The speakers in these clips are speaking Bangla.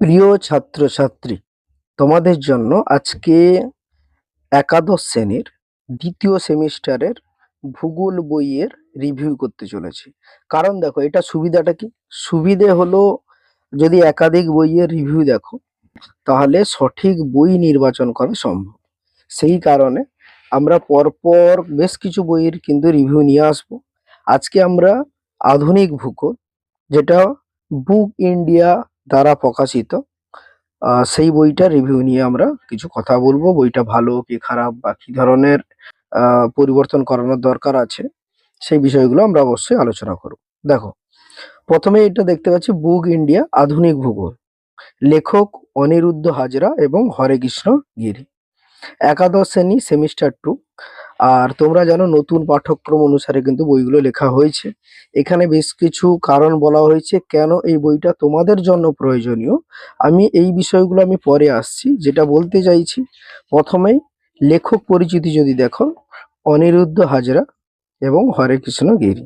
প্রিয় ছাত্রছাত্রী, তোমাদের জন্য আজকে একাদশ শ্রেণির দ্বিতীয় সেমিস্টারের ভূগোল বইয়ের রিভিউ করতে চলেছি। কারণ দেখো, এটা সুবিধাটা কি? সুবিধে হলো যদি একাধিক বইয়ের রিভিউ দেখো, তাহলে সঠিক বই নির্বাচন করা সম্ভব। সেই কারণে আমরা পরপর বেশ কিছু বইয়ের কিন্তু রিভিউ নিয়ে আসব। আজকে আমরা আধুনিক ভূগোল, যেটা বুক ইন্ডিয়া দ্বারা প্রকাশিত। সেই বইটার রিভিউ নিয়ে আমরা কিছু কথা বলব। বইটা ভালো কি খারাপ বা কি ধরনের পরিবর্তন করানোর দরকার আছে, সেই বিষয়গুলো আমরা অবশ্যই আলোচনা করব। দেখো, প্রথমে এটা দেখতে পাচ্ছি বুক ইন্ডিয়া, আধুনিক ভূগোল। লেখক অনিরুদ্ধ হাজরা এবং হরে কৃষ্ণ গিরি। একাদশ শ্রেণি, সেমিস্টার টু। আর তোমরা জানো নতুন পাঠ্যক্রম অনুসারে কিন্তু বইগুলো লেখা হয়েছে। এখানে বেশ কিছু কারণ বলা হয়েছে কেন এই বইটা তোমাদের জন্য প্রয়োজনীয়। আমি এই বিষয়গুলো আমি পরে আসছি, যেটা বলতে চাইছি প্রথমেই লেখক পরিচিতি যদি দেখো, অনিরুদ্ধ হাজরা এবং হরে কৃষ্ণ গিরি।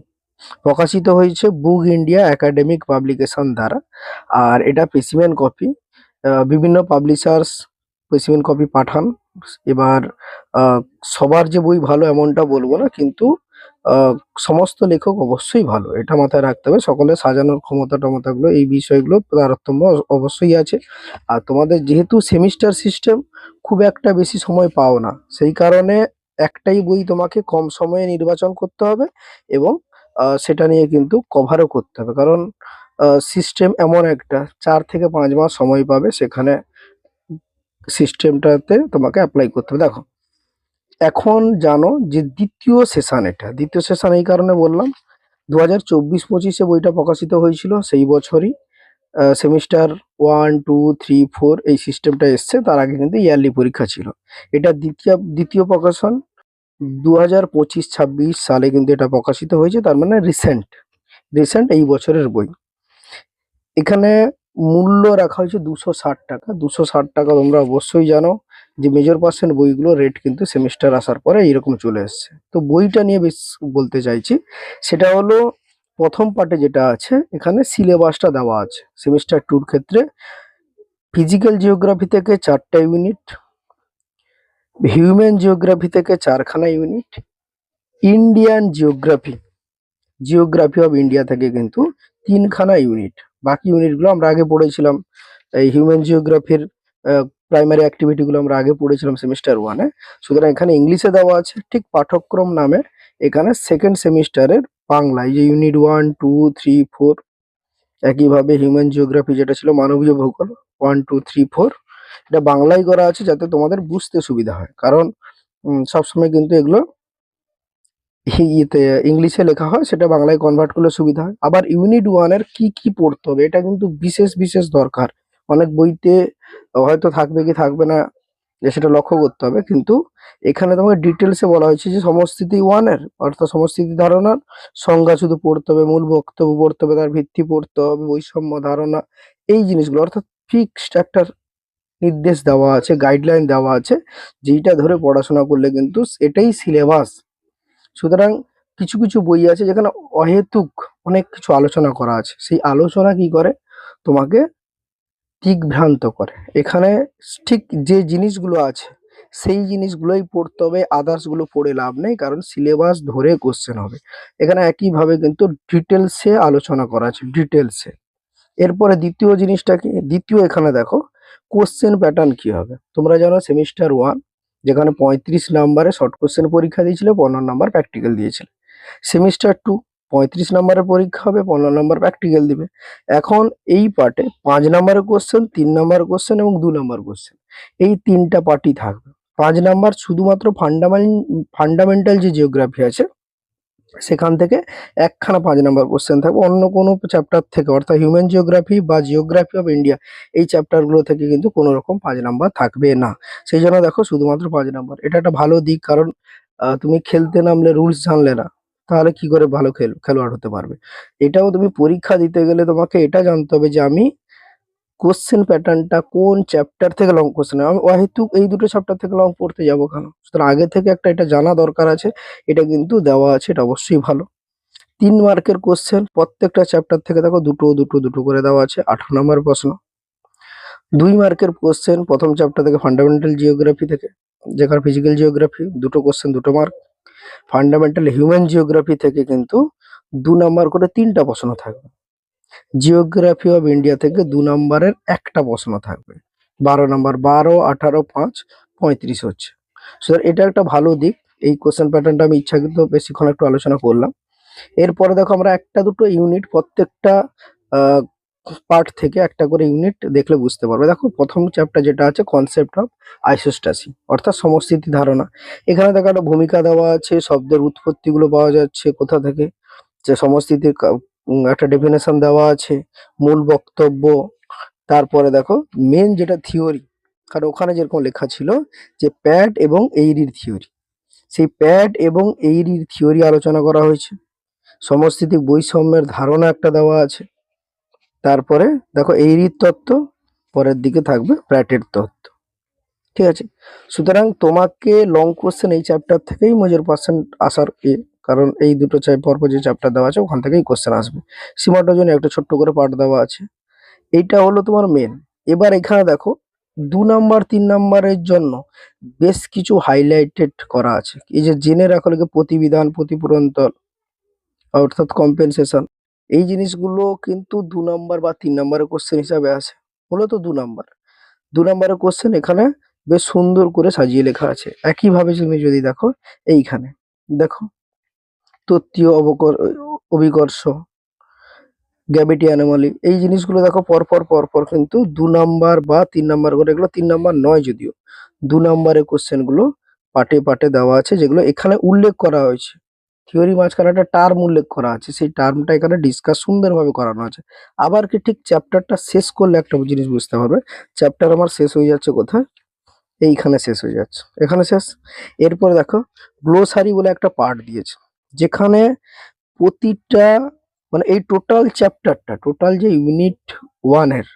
প্রকাশিত হয়েছে বুক ইন্ডিয়া একাডেমিক পাবলিকেশন দ্বারা, আর এটা পেসিমেন কপি বিভিন্ন পাবলিশার্স পেসিমেন কপি পাঠান। এবার সবার যে বই ভালো এমনটা বলব না, কিন্তু সমস্ত লেখক অবশ্যই ভালো, এটা মাথায় রাখতে হবে। সকলে সাজানোর ক্ষমতা টমতাগুলো এই বিষয়গুলো তারতম্য অবশ্যই আছে। আর তোমাদের যেহেতু সেমিস্টার সিস্টেম, খুব একটা বেশি সময় পাও না। সেই কারণে একটাই বই তোমাকে কম সময়ে নির্বাচন করতে হবে এবং সেটা নিয়ে কিন্তু কভারও করতে হবে। কারণ সিস্টেম এমন একটা, চার থেকে পাঁচ মাস সময় পাবে সেখানে সিস্টেমটাতে তোমাকে অ্যাপ্লাই করতে হবে। দেখো, এখন জানো যে দ্বিতীয় সেশন এটা। দ্বিতীয় সেশন এই কারণে বললাম দু হাজার চব্বিশ পঁচিশে বইটা প্রকাশিত হয়েছিল সেই বছরই semester one two three four এই সিস্টেমটা এসছে, তার আগে কিন্তু ইয়ারলি পরীক্ষা ছিল। এটা দ্বিতীয় দ্বিতীয় প্রকাশন দু হাজার পঁচিশ ছাব্বিশ সালে কিন্তু এটা প্রকাশিত হয়েছে, তার মানে রিসেন্ট রিসেন্ট এই বছরের বই। এখানে মূল্য রাখা হয়েছে দুশো ষাট টাকা। দুশো ষাট টাকা তোমরা অবশ্যই জানো যে মেজর পার্সেন্ট বইগুলো রেট কিন্তু সেমিস্টার আসার পরে এইরকম চলে এসছে। তো বইটা নিয়ে বেশ বলতে চাইছি, সেটা হলো প্রথম পার্টে যেটা আছে, এখানে সিলেবাসটা দেওয়া আছে। সেমিস্টার টুর ক্ষেত্রে ফিজিক্যাল জিওগ্রাফি থেকে চারটা ইউনিট হিউম্যান জিওগ্রাফি থেকে চারখানা unit Indian geography geography of India থেকে কিন্তু তিনখানা ইউনিট বাকি ইউনিটগুলো আমরা আগে পড়েছিলাম। এই হিউম্যান জিওগ্রাফির প্রাইমারি অ্যাক্টিভিটিগুলো আমরা আগে পড়েছিলাম সেমিস্টার ওয়ানে সুতরাং এখানে ইংলিশে দেওয়া আছে, ঠিক পাঠ্যক্রম নামে। এখানে সেকেন্ড সেমিস্টারের বাংলায় যে unit one two three four একইভাবে হিউম্যান জিওগ্রাফি যেটা ছিল মানবীয় ভূগোল ওয়ান টু থ্রি ফোর এটা বাংলায় করা আছে যাতে তোমাদের বুঝতে সুবিধা হয়। কারণ সবসময় কিন্তু এগুলো ইয়েতে, ইংলিশে লেখা হয়, সেটা বাংলায় কনভার্ট করলে সুবিধা হয়। আবার ইউনিট ওয়ানের কি কি পড়তে হবে, এটা কিন্তু বিশেষ বিশেষ দরকার। অনেক বইতে হয়তো থাকবে কি থাকবে না সেটা লক্ষ্য করতে হবে। কিন্তু এখানে তোমাকে ডিটেলসে বলা হয়েছে যে সমস্থিতি ওয়ানের অর্থাৎ সমস্থিতি ধারণার সংজ্ঞা শুধু পড়তে হবে, মূল বক্তব্য পড়তে হবে, তার ভিত্তি পড়তে হবে, বৈষম্য ধারণা, এই জিনিসগুলো, অর্থাৎ ফিক্সড একটা নির্দেশ দেওয়া আছে গাইডলাইন দেওয়া আছে, যেইটা ধরে পড়াশোনা করলে কিন্তু এটাই সিলেবাস সুতরাং কিছু কিছু বই আছে যেখানে অহেতুক অনেক কিছু আলোচনা করা আছে। সেই আলোচনা কি করে? তোমাকে দিকভ্রান্ত করে। এখানে ঠিক যে জিনিসগুলো আছে, সেই জিনিসগুলোই পড়তে হবে আদার্সগুলো পড়ে লাভ নেই, কারণ সিলেবাস ধরে কোশ্চেন হবে। এখানে একইভাবে কিন্তু ডিটেলসে আলোচনা করা আছে ডিটেলসে এরপরে দ্বিতীয় জিনিসটা কি? দ্বিতীয় এখানে দেখো কোশ্চেন প্যাটার্ন কি হবে? তোমরা জানো সেমিস্টার ওয়ান যেখানে পঁয়ত্রিশ নাম্বারে শর্ট কোশ্চেন পরীক্ষা দিয়েছিল, পনেরো নাম্বার প্র্যাকটিক্যাল দিয়েছিল। সেমিস্টার টু পঁয়ত্রিশ নাম্বারের পরীক্ষা হবে, পনেরো নাম্বার প্র্যাকটিক্যাল দিবে। এখন এই পার্টে পাঁচ নাম্বারের কোশ্চেন তিন নাম্বার কোশ্চেন এবং দু নাম্বার কোশ্চেন এই তিনটা পার্টই থাকবে। পাঁচ নাম্বার শুধুমাত্র ফান্ডামেন্ট ফান্ডামেন্টাল যে জিওগ্রাফি আছে সেখান থেকে একখানা পাঁচ নাম্বার কোশ্চেন থাকবে। অন্য কোনো চ্যাপ্টার থেকে, অর্থাৎ হিউম্যান জিওগ্রাফি বা জিওগ্রাফি অফ ইন্ডিয়া এই চ্যাপ্টারগুলো থেকে কিন্তু কোনো রকম পাঁচ নাম্বার থাকবে না। সেই জন্য দেখো শুধুমাত্র পাঁচ নাম্বার। এটা একটা ভালো দিক কারণ তুমি খেলতে নামলে রুলস জানলে না। তাহলে কি করে ভালো খেল, খেলোয়াড় হতে পারবে? এটাও তুমি পরীক্ষা দিতে গেলে তোমাকে এটা জানতে হবে যে আমি কোশ্চেন প্যাটার্নটা কোন চ্যাপ্টার থেকে লং কোশ্চেন আমি অহেতুক এই দুটো চ্যাপ্টার থেকে লং পড়তে যাব কেন? সুতরাং আগে থেকে একটা এটা জানা দরকার আছে, এটা কিন্তু দেওয়া আছে, এটা অবশ্যই ভালো। তিন মার্কের কোশ্চেন প্রত্যেকটা চ্যাপ্টার থেকে দেখো দুটো দুটো দুটো করে দেওয়া আছে, আঠারো নম্বর প্রশ্ন। দুই মার্কের কোশ্চেন প্রথম চ্যাপ্টার থেকে ফান্ডামেন্টাল জিওগ্রাফি থেকে, যেখানে ফিজিক্যাল জিওগ্রাফি দুটো কোশ্চেন দুটো মার্ক ফান্ডামেন্টাল হিউম্যান জিওগ্রাফি থেকে কিন্তু দু নাম্বার করে তিনটা প্রশ্ন থাকবে। জিওগ্রাফি অফ ইন্ডিয়া থেকে দু নম্বরের একটা প্রশ্ন থাকবে। বারো নম্বর, বারো, আঠারো, পাঁচ, পঁয়ত্রিশ হচ্ছে। সুতরাং এটা একটা ভালো দিক। এই কোশ্চেন প্যাটার্নটা আমি ইচ্ছাকৃত বেশিক্ষণ একটু আলোচনা করলাম। এরপরে দেখো আমরা একটা দুটো ইউনিট প্রত্যেকটা পার্ট থেকে একটা করে ইউনিট দেখলে বুঝতে পারবে। দেখো প্রথম চ্যাপ্টার যেটা আছে কনসেপ্ট অফ আইসোস্টাসি অর্থাৎ সমস্থিতি ধারণা। এখানে দেখো একটা ভূমিকা দেওয়া আছে, শব্দের উৎপত্তিগুলো পাওয়া যাচ্ছে কোথা থেকে, যে সমস্থিতির একটা ডেফিনেশন দেওয়া আছে, মূল বক্তব্য। তারপরে দেখো মেন যেটা থিওরি কারণ ওখানে যেরকম লেখা ছিল যে প্যাড এবং এইরির থিওরি সেই প্যাড এবং এইরির থিওরি আলোচনা করা হয়েছে। সমস্থিতিক বৈষম্যের ধারণা একটা দেওয়া আছে। তারপরে দেখো, এইরির তত্ত্ব, পরের দিকে থাকবে প্যাটের তত্ত্ব। ঠিক আছে? সুতরাং তোমাকে লং কোশ্চেন এই চ্যাপ্টার থেকেই মেজর পার্সেন্ট আসার কারণ এই দুটো চাই পরপর যে চাপটা দেওয়া আছে, ওখান থেকেই কোশ্চেন আসবে। সীমাটার জন্য একটা ছোট্ট করে পার্ট দেওয়া আছে। এইটা হলো তোমার মেন এবার এখানে দেখো, দু নাম্বার, তিন নাম্বারের জন্য বেশ কিছু হাইলাইটেড করা আছে। এই যে জেনে রাখো লিখে প্রতিবিধান, প্রতিপুরন্তর, অর্থাৎ কম্পেনসেশন এই জিনিসগুলো কিন্তু দু নাম্বার বা তিন নাম্বারের কোশ্চেন হিসাবে আছে। মূলত দু নাম্বার। দু নাম্বারের কোশ্চেন এখানে বেশ সুন্দর করে সাজিয়ে লেখা আছে। একইভাবে তুমি যদি দেখো, এইখানে। দেখো তত্ত্বীয় অবকর, অভিকর্ষ, গ্যাভিটি অ্যানোমালি, এই জিনিসগুলো দেখো পরপর পরপর কিন্তু দু নাম্বার বা তিন নাম্বার করে, এগুলো তিন নাম্বার নয় যদিও। দু নাম্বারের কোশ্চেনগুলো পাটে পাটে দেওয়া আছে, যেগুলো এখানে উল্লেখ করা হয়েছে। থিওরি মাঝখানে একটা টার্ম উল্লেখ করা আছে, সেই টার্মটা এখানে ডিসকাস সুন্দরভাবে করানো আছে। আবার কি ঠিক চ্যাপ্টারটা শেষ করলে একটা জিনিস বুঝতে পারবে চ্যাপ্টার আমার শেষ হয়ে যাচ্ছে কোথায়? এইখানে শেষ হয়ে যাচ্ছে। এখানে শেষ? এরপরে দেখো, গ্লোসারি বলে একটা পার্ট দিয়েছে। যেখানে প্রতিটা মানে এই টোটাল চ্যাপ্টারটা টোটাল যে ইউনিট ওয়ানের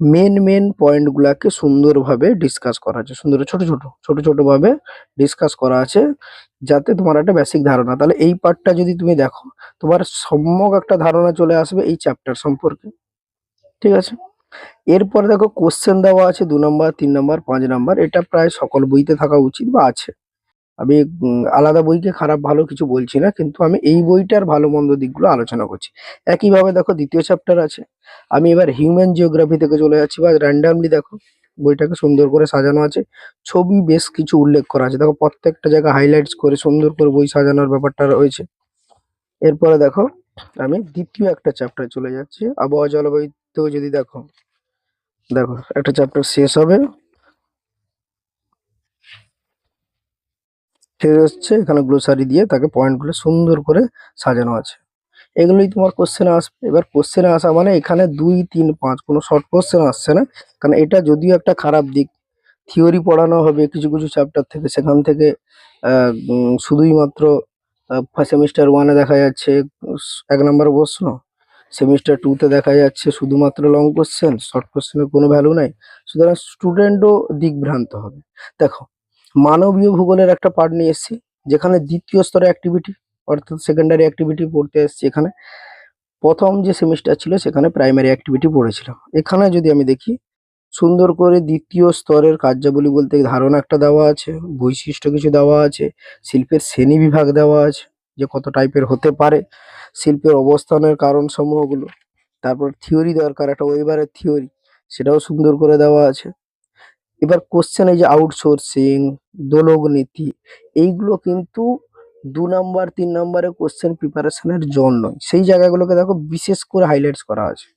মেন মেন পয়েন্ট গুলাকে সুন্দরভাবে ডিসকাস করা আছে। সুন্দর, ছোট ছোট ছোট ছোট ভাবে ডিসকাস করা আছে যাতে তোমার একটা বেসিক ধারণা। তাহলে এই পার্টটা যদি তুমি দেখো, তোমার সম্যক একটা ধারণা চলে আসবে এই চ্যাপ্টার সম্পর্কে। ঠিক আছে? এরপরে দেখো কোশ্চেন দেওয়া আছে দু নম্বর তিন নম্বর পাঁচ নম্বর এটা প্রায় সকল বইতে থাকা উচিত বা আছে। আমি আলাদা বইকে খারাপ ভালো কিছু বলছি না, কিন্তু আমি এই বইটার ভালো মন্দ দিকগুলো আলোচনা করছি। একইভাবে দেখো দ্বিতীয় চ্যাপ্টার আছে। আমি এবার হিউম্যান জিওগ্রাফি থেকে চলে যাচ্ছি, বা র্যান্ডামলি দেখো বইটাকে সুন্দর করে সাজানো আছে। ছবি বেশ কিছু উল্লেখ করা আছে। দেখো প্রত্যেকটা জায়গা হাইলাইটস করে সুন্দর করে বই সাজানোর ব্যাপারটা রয়েছে। এরপরে দেখো আমি দ্বিতীয় একটা চ্যাপ্টার চলে যাচ্ছি। আবহাওয়া জলবায়ুতেও যদি দেখো দেখো একটা চ্যাপ্টার শেষ হবে। শেষ হচ্ছে এখানে গ্লোসারি দিয়ে তাকে পয়েন্টগুলো সুন্দর করে সাজানো আছে। এগুলোই তোমার কোশ্চেনে আসবে। এবার কোশ্চেনে আসা মানে এখানে দুই, তিন, পাঁচ, কোনো শর্ট কোশ্চেন আসছে না। কারণ এটা যদিও একটা খারাপ দিক। থিওরি পড়ানো হবে কিছু কিছু চ্যাপ্টার থেকে, সেখান থেকে শুধুই মাত্র সেমিস্টার ওয়ানে দেখা যাচ্ছে, এক নম্বর প্রশ্ন। সেমিস্টার টুতে দেখা যাচ্ছে শুধুমাত্র লং কোশ্চেন শর্ট কোশ্চেনের কোনো ভ্যালু নাই। সুতরাং স্টুডেন্টও দিকভ্রান্ত হবে। দেখো মানবীয় ভূগোলের একটা পার্ট নিয়ে এসেছি, যেখানে দ্বিতীয় স্তরে অ্যাক্টিভিটি অর্থাৎ সেকেন্ডারি অ্যাক্টিভিটি পড়তে এসেছি এখানে। প্রথম যে সেমিস্টার ছিল, সেখানে প্রাইমারি অ্যাক্টিভিটি পড়েছিলাম। এখানে যদি আমি দেখি, সুন্দর করে দ্বিতীয় স্তরের কার্যাবলী বলতে ধারণা একটা দেওয়া আছে, বৈশিষ্ট্য কিছু দেওয়া আছে, শিল্পের শ্রেণি বিভাগ দেওয়া আছে, যে কত টাইপের হতে পারে, শিল্পের অবস্থানের কারণ সমূহগুলো তারপর থিওরি দরকার, একটা ওয়েবারের থিওরি সেটাও সুন্দর করে দেওয়া আছে। এবার কোশ্চেন এই যে আউটসোর্সিং দোলক নীতি, এইগুলো কিন্তু দু নাম্বার তিন নাম্বারের কোশ্চেন প্রিপারেশনের জন্য। সেই জায়গাগুলোকে দেখো বিশেষ করে হাইলাইটস করা আছে।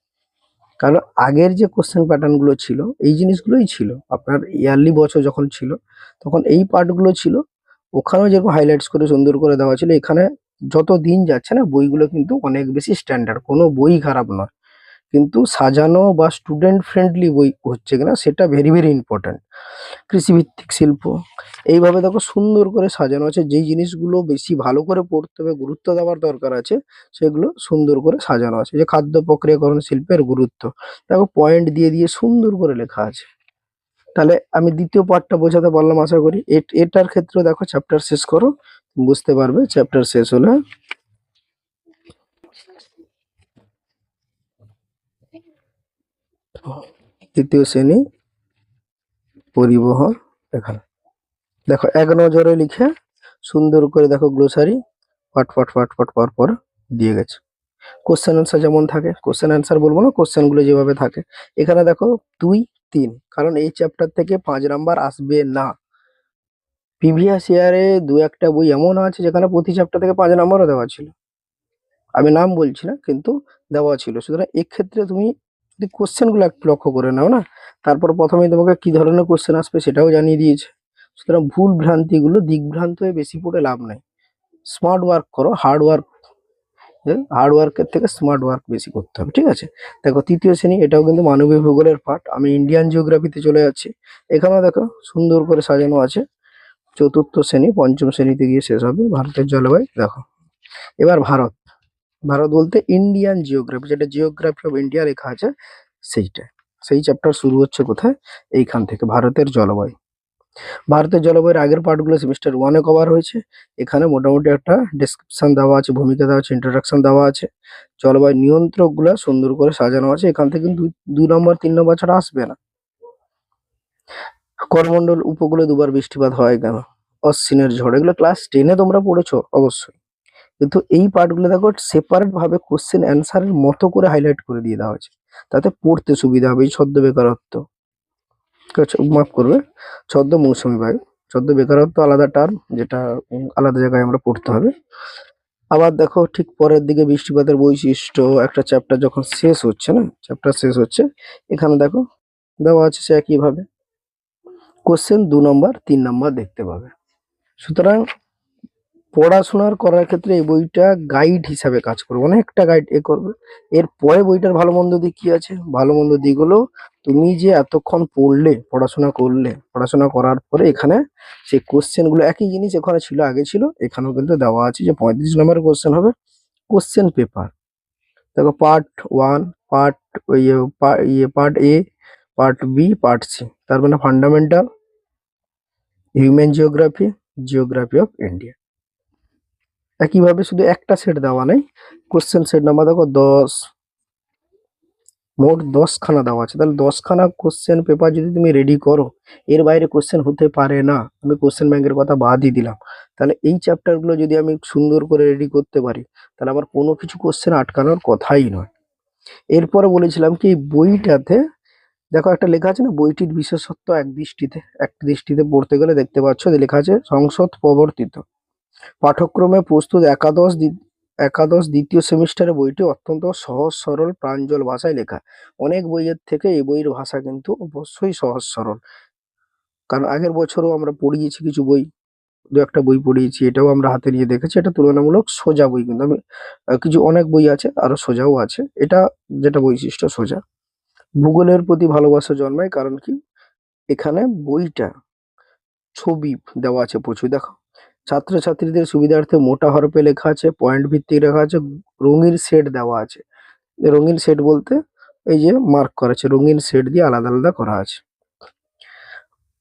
কারণ আগের যে কোশ্চেন প্যাটার্নগুলো ছিল, এই জিনিসগুলোই ছিল। আপনার ইয়ারলি বছর যখন ছিল, তখন এই পার্টগুলো ছিল। ওখানেও যেরকম হাইলাইটস করে সুন্দর করে দেওয়া ছিল, এখানে যত দিন যাচ্ছে না, বইগুলো কিন্তু অনেক বেশি স্ট্যান্ডার্ড কোনো বই খারাপ নয়। কিন্তু সাজানো বা স্টুডেন্ট ফ্রেন্ডলি বই হচ্ছে কিনা সেটা ভেরি ভেরি ইম্পর্ট্যান্ট কৃষিভিত্তিক শিল্প, এইভাবে দেখো সুন্দর করে সাজানো আছে, যেই জিনিসগুলো বেশি ভালো করে পড়তে হবে, গুরুত্ব দেওয়ার দরকার আছে, সেগুলো সুন্দর করে সাজানো আছে। যে খাদ্য প্রক্রিয়াকরণ শিল্পের গুরুত্ব, দেখো পয়েন্ট দিয়ে দিয়ে সুন্দর করে লেখা আছে। তাহলে আমি দ্বিতীয় পার্টটা বোঝাতে পারলাম আশা করি। এট- এটার ক্ষেত্রে দেখো চ্যাপ্টার শেষ করো বুঝতে পারবে চ্যাপ্টার শেষ হলে তৃতীয় শ্রেণি পরিবহন এখানে। দেখো, এক নজরে লিখে সুন্দর করে দেখো গ্লোসারি ফট ফট ফট ফট পর পর দিয়ে গেছে। কোশ্চেন অ্যান্সার যেমন থাকে কোশ্চেন অ্যান্সার বলব না কোশ্চেনগুলো যেভাবে থাকে। এখানে দেখো, দুই, তিন, কারণ এই চ্যাপ্টার থেকে পাঁচ নাম্বার আসবে না। প্রিভিয়াস ইয়ারে দু একটা বই এমন আছে যেখানে প্রতি চ্যাপ্টার থেকে পাঁচ নাম্বারও দেওয়া ছিল। আমি নাম বলছি না, কিন্তু দেওয়া ছিল। সুতরাং এক্ষেত্রে তুমি যদি কোশ্চেনগুলো একটু লক্ষ্য করে নাও, না? তারপর প্রথমেই তোমাকে কি ধরনের কোশ্চেন আসবে সেটাও জানিয়ে দিয়েছে। সুতরাং ভুল ভ্রান্তিগুলো দিকভ্রান্ত হয়ে বেশি পড়ে লাভ নাই। স্মার্ট ওয়ার্ক করো হার্ড ওয়ার্ক হার্ড ওয়ার্কের থেকে স্মার্ট ওয়ার্ক বেশি করতে হবে, ঠিক আছে? দেখো, তৃতীয় শ্রেণি, এটাও কিন্তু মানবীয় ভূগোলের পার্ট আমি ইন্ডিয়ান জিওগ্রাফিতে চলে যাচ্ছি। এখানেও দেখো, সুন্দর করে সাজানো আছে। চতুর্থ শ্রেণি, পঞ্চম শ্রেণীতে গিয়ে শেষ হবে, ভারতের জলবায়ু। দেখো, এবার ভারত। ভারত বলতে ইন্ডিয়ান জিওগ্রাফি যেটা জিওগ্রাফি অফ ইন্ডিয়া লেখা আছে সেইটা সেই চ্যাপ্টার শুরু হচ্ছে কোথায়? এইখান থেকে, ভারতের জলবায়ু। ভারতের জলবায়ুর আগের পার্টগুলো সেমিস্টার ওয়ানে কভার হয়েছে। এখানে মোটামুটি একটা ডেসক্রিপশন দেওয়া আছে, ভূমিকা দেওয়া আছে ইন্ট্রোডাকশন দেওয়া আছে। জলবায়ু নিয়ন্ত্রকগুলো সুন্দর করে সাজানো আছে। এখান থেকে দুই- নম্বর, তিন নম্বর ছাড়া আসবে না। করমণ্ডল উপকূলে দুবার বৃষ্টিপাত হয় কেন? অশ্বিনের ঝড়, এগুলো ক্লাস টেনে তোমরা পড়েছো, অবশ্যই। কিন্তু এই পার্টগুলো দেখো সেপারেট ভাবে কোশ্চেন অ্যান্সারের মতো করে হাইলাইট করে দিয়ে দেওয়া হয়েছে। তাতে পড়তে সুবিধা হবে এই ছদ্ম বেকারত্ব। মাফ করবে। ছদ্ম মৌসুমী বায়ু। ছদ্ম বেকারত্ব আলাদা টার্ম যেটা আলাদা জায়গায় আমরা পড়তে হবে। আবার দেখো ঠিক পরের দিকে বৃষ্টিপাতের বৈশিষ্ট্য, একটা চ্যাপ্টার যখন শেষ হচ্ছে না চ্যাপ্টার শেষ হচ্ছে, এখানে দেখো দেওয়া আছে সে একইভাবে। কোশ্চেন দু নম্বর তিন নম্বর দেখতে পাবে। সুতরাং পড়াশোনার করার ক্ষেত্রে এই বইটা গাইড হিসাবে কাজ করবে, অনেকটা গাইড এ করবে। এর পরে বইটার ভালো মন্দ দিক কি আছে? ভালো মন্দ দিক হলো, তুমি যে এতক্ষণ পড়লে, পড়াশোনা করলে, পড়াশোনা করার পরে এখানে সেই কোশ্চেনগুলো, একই জিনিস এখানে ছিল, আগে ছিল, এখানেও কিন্তু দেওয়া আছে যে পঁয়ত্রিশ নম্বরের কোশ্চেন হবে। কোশ্চেন পেপার দেখো পার্ট ওয়ান পার্ট ইয়ে ইয়ে part A part B part C তার মানে fundamental human geography geography of India একইভাবে শুধু একটা সেট দেওয়া নেই। কোশ্চেন সেট নাম্বার দেখো দশ। মোট দশখানা দেওয়া আছে। তাহলে দশখানা কোশ্চেন পেপার যদি তুমি রেডি করো, এর বাইরে কোশ্চেন হতে পারে না। আমি কোশ্চেন ব্যাংকের কথা বাদই দিলাম। তাহলে এই চ্যাপ্টারগুলো যদি আমি সুন্দর করে রেডি করতে পারি, তাহলে আমার কোনো কিছু কোশ্চেন আটকানোর কথাই নয়। এরপরে বলেছিলাম কি, বইটাতে দেখো একটা লেখা আছে না, বইটির বিশেষত্ব এক দৃষ্টিতে এক দৃষ্টিতে পড়তে গেলে দেখতে পাচ্ছ লেখা আছে সংসদ প্রবর্তিত। পাঠ্যক্রমে প্রস্তুত একাদশ একাদশ দ্বিতীয় সেমিস্টারের বইটি অত্যন্ত সহজ, সরল, প্রাঞ্জল ভাষায় লেখা। অনেক বইয়ের থেকে এই বইয়ের ভাষা কিন্তু অবশ্যই সহজ, সরল। কারণ আগের বছরও আমরা পড়িয়েছি কিছু বই, দু একটা বই পড়িয়েছি, এটাও আমরা হাতে নিয়ে দেখেছি। এটা তুলনামূলক সোজা বই কিন্তু আমি কিছু অনেক বই আছে আরও সোজাও আছে। এটা যেটা বৈশিষ্ট্য, সোজা। ভূগোলের প্রতি ভালোবাসা জন্মায় কারণ কি? এখানে বইটা ছবি দেওয়া আছে প্রচুর। দেখো ছাত্রছাত্রীদের সুবিধার্থে মোটা হরফে লেখা আছে পয়েন্ট ভিত্তিক লেখা আছে, রঙিন শেড দেওয়া আছে। রঙিন শেড বলতে এই যে মার্ক করা আছে, রঙিন শেড দিয়ে আলাদা আলাদা করা আছে।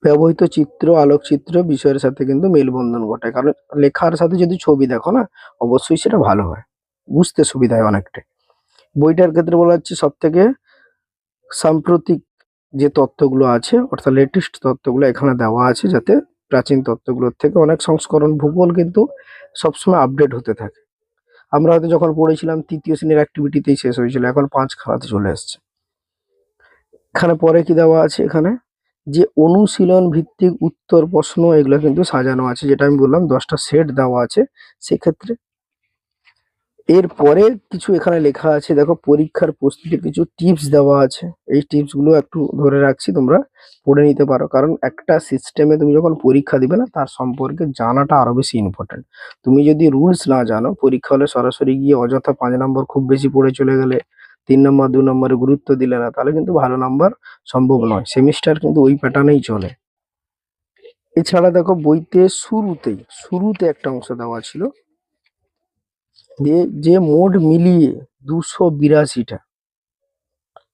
ব্যবহৃত চিত্র, আলোকচিত্র বিষয়ের সাথে কিন্তু মেলবন্ধন ঘটায় কারণ লেখার সাথে যদি ছবি দেখো না, অবশ্যই সেটা ভালো হয়। বুঝতে সুবিধা হয় অনেকটাই। বইটার ক্ষেত্রে বলা হচ্ছে সব থেকে সাম্প্রতিক যে তত্ত্বগুলো আছে, অর্থাৎ লেটেস্ট তত্ত্বগুলো এখানে দেওয়া আছে যাতে প্রাচীন তত্ত্বগুলোর থেকে অনেক সংস্করণ ভূগোল কিন্তু সবসময় আপডেট হতে থাকে। আমরা হয়তো যখন পড়েছিলাম, তৃতীয় শ্রেণির অ্যাক্টিভিটিতেই শেষ হয়েছিল, এখন পাঁচ খানাতে চলে আসছে। এখানে পরে কি দেওয়া আছে এখানে? যে অনুশীলন ভিত্তিক উত্তর প্রশ্ন এগুলো কিন্তু সাজানো আছে, যেটা আমি বললাম দশটা সেট দেওয়া আছে, সেক্ষেত্রে এরপরে কিছু এখানে লেখা আছে, দেখো পরীক্ষার প্রস্তুতির কিছু টিপস দেওয়া আছে। এই টিপসগুলো একটু ধরে রাখছি, তোমরা পড়ে নিতে পারো। কারণ একটা সিস্টেমে তুমি যখন পরীক্ষা দিবে না, তার সম্পর্কে জানাটা আরও বেশি ইম্পর্টেন্ট তুমি যদি রুলস না জানো, পরীক্ষা হলে সরাসরি গিয়ে অযথা পাঁচ নম্বর খুব বেশি পড়ে চলে গেলে, তিন নম্বর দু নম্বরে গুরুত্ব দিলে না, তাহলে কিন্তু ভালো নাম্বার সম্ভব নয়। সেমিস্টার কিন্তু ওই প্যাটার্নেই চলে। এছাড়া দেখো বইতে শুরুতেই, শুরুতে একটা অংশ দেওয়া ছিল। যে মোট মিলিয়ে দুশো বিরাশিটা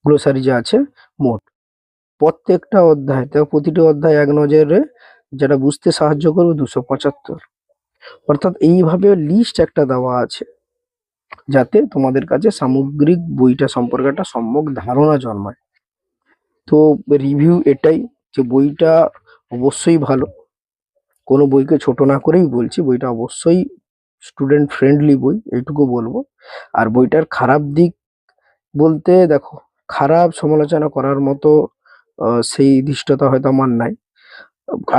গ্লোসারি যে আছে, মোট। প্রত্যেকটা অধ্যায়, দেখো প্রতিটি অধ্যায় এক নজরে, যেটা বুঝতে সাহায্য করবে দুশো পঁচাত্তর। অর্থাৎ এইভাবে লিস্ট একটা দেওয়া আছে, যাতে তোমাদের কাছে সামগ্রিক বইটা সম্পর্কে একটা সম্যক ধারণা জন্মায়। তো রিভিউ এটাই যে বইটা অবশ্যই ভালো। কোনো বইকে ছোট না করেই বলছি, বইটা অবশ্যই স্টুডেন্ট ফ্রেন্ডলি বই, এইটুকু বলব। আর বইটার খারাপ দিক বলতে দেখো, খারাপ সমালোচনা করার মতো সেই দৃষ্টতা হয়তো আমার নাই।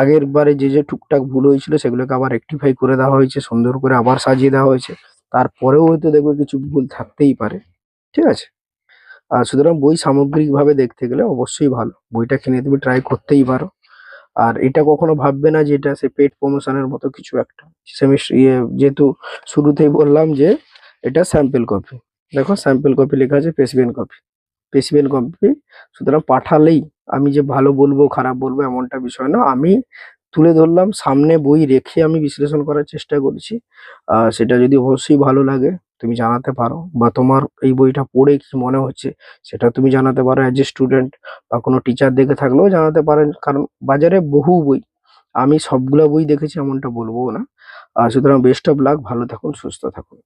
আগের বারে যে যে টুকটাক ভুল হয়েছিল সেগুলোকে আবার রেকটিফাই করে দেওয়া হয়েছে, সুন্দর করে আবার সাজিয়ে দেওয়া হয়েছে। তারপরেও হয়তো দেখবে কিছু ভুল থাকতেই পারে, ঠিক আছে? আর সুতরাং বই সামগ্রিকভাবে দেখতে গেলে অবশ্যই ভালো। বইটা কিনে তুমি ট্রাই করতেই পারো। আর এটা কখনো ভাববে না যে এটা সে পেড প্রমোশনের মতো কিছু একটা। ইয়ে যেহেতু শুরুতেই বললাম যে এটা স্যাম্পল কপি দেখো স্যাম্পল কপি লেখা আছে পেসিভেন কপি পেসিভেন কপি সুতরাং পাঠালেই আমি যে ভালো বলব, খারাপ বলব এমনটা বিষয় না। আমি তুলে ধরলাম, সামনে বই রেখে আমি বিশ্লেষণ করার চেষ্টা করছি। সেটা যদি অবশ্যই ভালো লাগে তুমি জানাতে পারো বা তোমার এই বইটা পড়ে কি মনে হচ্ছে, সেটা তুমি জানাতে পারো অ্যাজ এ স্টুডেন্ট বা কোনো টিচার দেখে থাকলেও জানাতে পারেন। কারণ বাজারে বহু বই, আমি সবগুলো বই দেখেছি এমনটা বলব না। আর সুতরাং বেস্ট অফ লাক ভালো থাকুন, সুস্থ থাকুন।